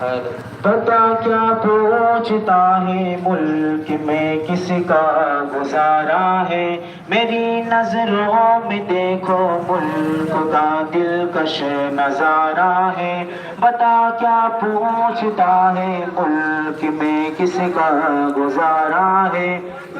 पता क्या पूछता है मुल्क में किसका गुजारा है? मेरी नज़रों में देखो मुल्क का दिलकश नज़ारा है। बता क्या पूछता है मुल्क में किसका गुजारा है?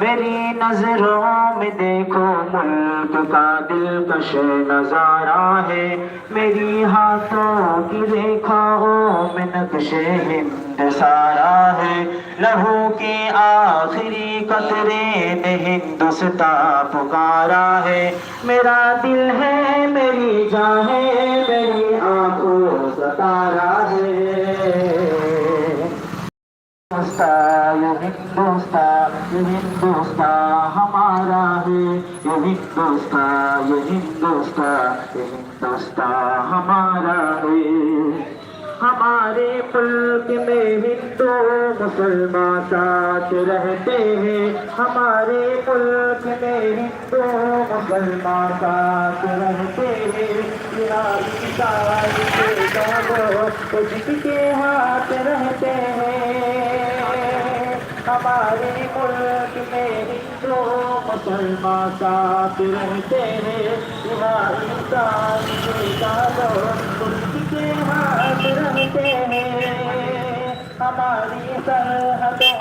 मेरी नज़रों में देखो मुल्क का दिलकश नज़ारा है। मेरी हाथों की रेखाओं में नक्शे हिंद सारा है, लहू के आखिरी कतरे ने हिंदुस्ता पुकारा है। मेरा दिल है, मेरी जान है, मेरी आँखों का तारा है। हिंदुस्तान हमारा है। ये हमारा है। हमारे मुल्क में हिंदू, मुसलमान साथ रहते हैं। हमारे मुल्क में हिंदू, मुसलमान साथ रहते हैं। के हाथ रहते हैं। हमारे मुल्क में हिंदू, मुसलमान साथ रहते हैं। ईसाई के हाथ रहते हैं। हमारी सरहदों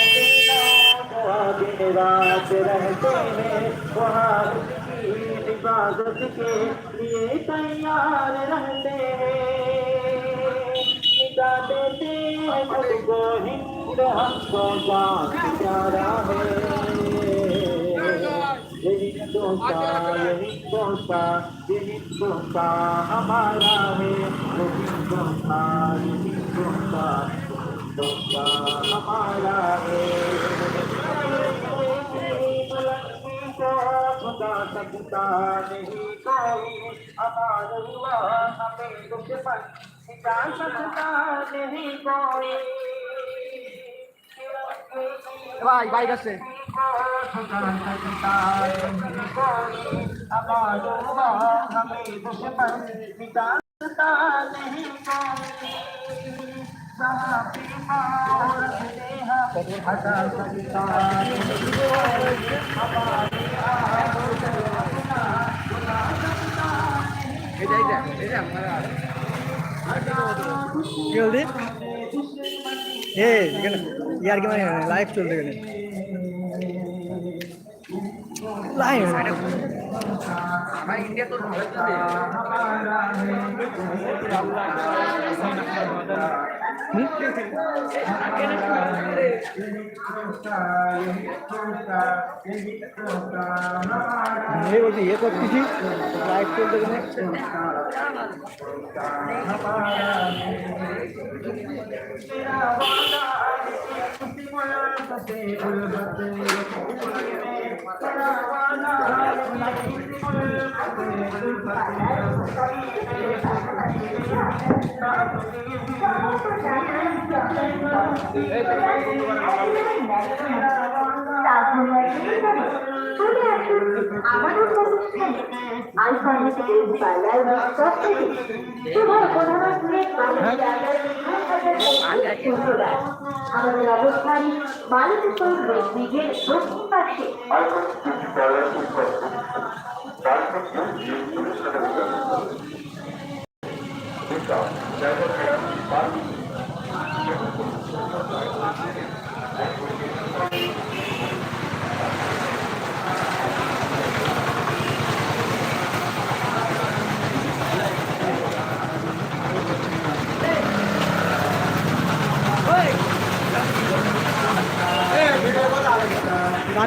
रात रहते हैं। वहाँ की हिफाजत के लिए तैयार रहते देते हैं सबको हिंद हमको बात प्यारा है। यही दोस्ता यही सोता हमारा है यही सोता यही सोता सोता हमारा है सकता नहीं कोई हमारे हुआ हमें दुश्मन सिखा सकता नहीं कोई भाई भाई कैसे আছে हमें दुश्मन मिटा सकता नहीं कोई जहाँ भी पाँव रखते हैं हटा सकता नहीं कोई हमारे आहों से अपना बुला सकता नहीं 아, 인디야 또 잘했는데. 응? 아, नहीं बोलती ये कब किसी लाइट खोल देने Thank you. আমাদের প্রতিষ্ঠানে আলফানেটিক পার্লার সবথেকে তোমার প্রধানমন্ত্রী আমাদের অবস্থান মালিকপুর দক্ষিণ পাশে গাড়ি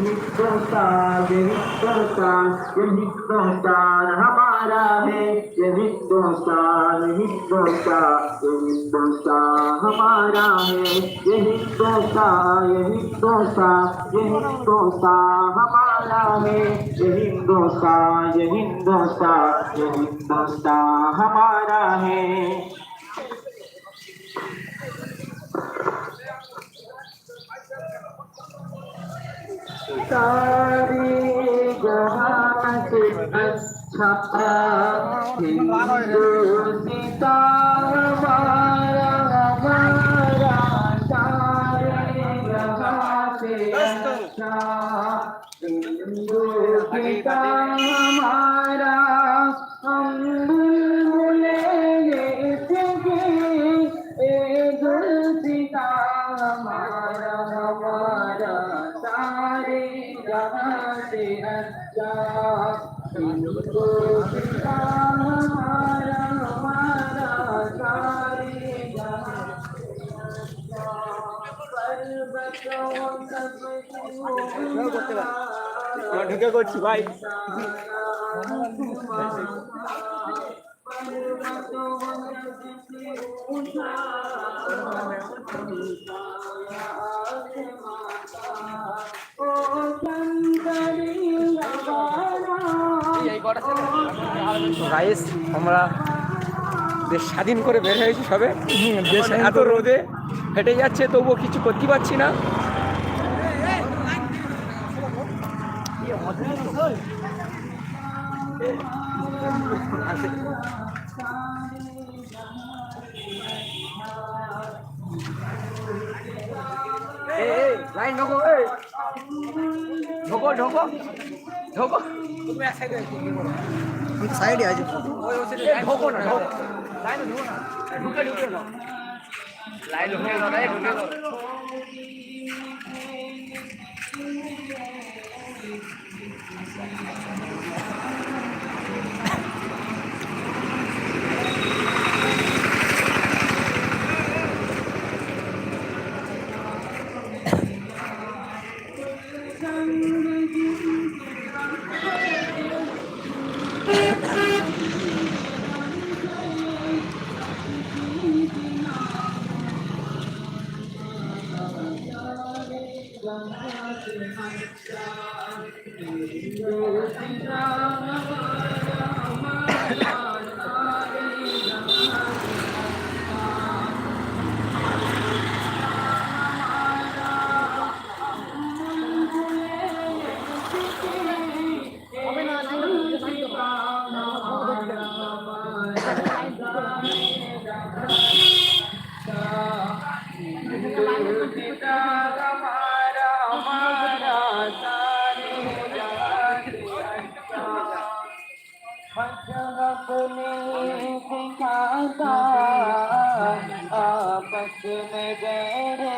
यही प्रकार यही प्रकार यही प्रकार हमारा है यही प्रकार यही प्रकार यही प्रकार हमारा है यही प्रकार यही प्रकार यही प्रकार हमारा है यही प्रकार यही प्रकार यही प्रकार हमारा है सारे जहां से अच्छा हिंदुस्ता हमारा हमारा सारे जहां से अच्छा हिंदुस्ता हमारा ঢুকে করছি ভাই রাইস আমরা দেশ স্বাধীন করে বের হয়েছি সবে। দেশ এত রোদে হেঁটে যাচ্ছে তবুও কিছু করতে পারছি না। ঢোকো ঢোকো ঢোকো। তুমি এক সাইডে সাইডে আছে। ওই ওই ঢোকো না ঢোকো। লাইনে ঢোকো না। ঢুকে ঢুকে না লাইন ঢুকে না লাইন ঢুকে না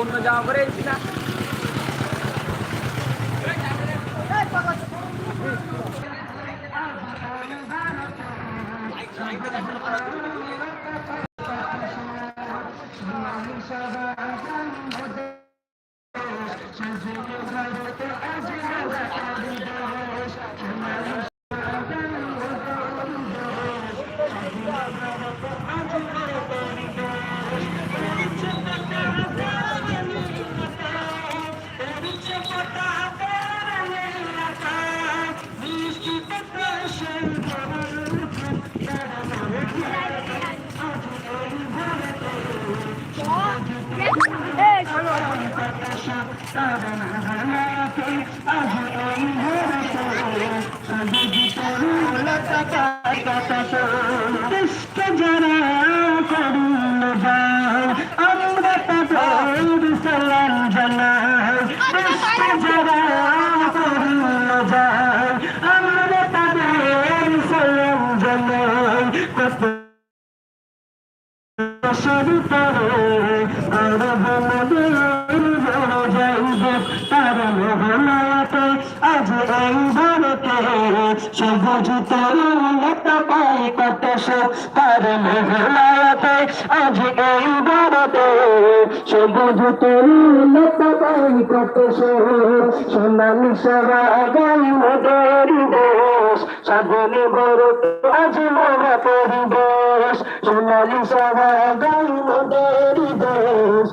অন্য জামা করে না যারা করুন আমরা তাদের সালাম জানাই যারা করুন আমরা তাদের সালাম জানাই কত শুরু করে আর বমদের বড় যাইব তার মহানায়তে আজ এই ভারতে সবুজ তরুণত পাই কত সব তার মহানায়তে আজ এই ভারতে সবুজ তরুণত পাই কত সোনালি সবা গাই মোদের দেশ স্বাধীন ভারত আজ মহা পরিবেশ সোনালি সবা গাই মোদের দেশ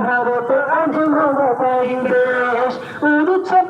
ভারত আজ মহা পরিবেশ উড়ছে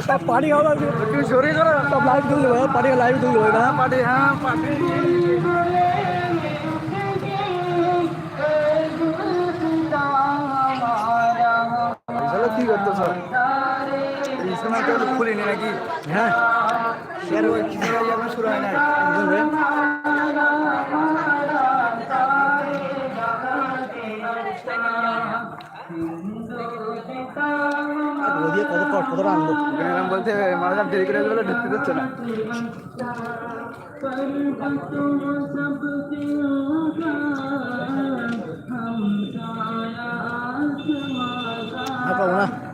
হ্যাঁ পার্টি খাওয়া দাওয়া একটু সরে করো। সব লাইভ তুলতে হবে। পার্টি লাইভ তুলতে হবে না। পাটি হ্যাঁ তাহলে কি করতো স্যার এই খুলিনি নাকি? হ্যাঁ। শুরু হয় না কত কট কত আনলো এরকম বলতে মাঝে দেরি করে বলে ঢুকতে দিচ্ছে না। না।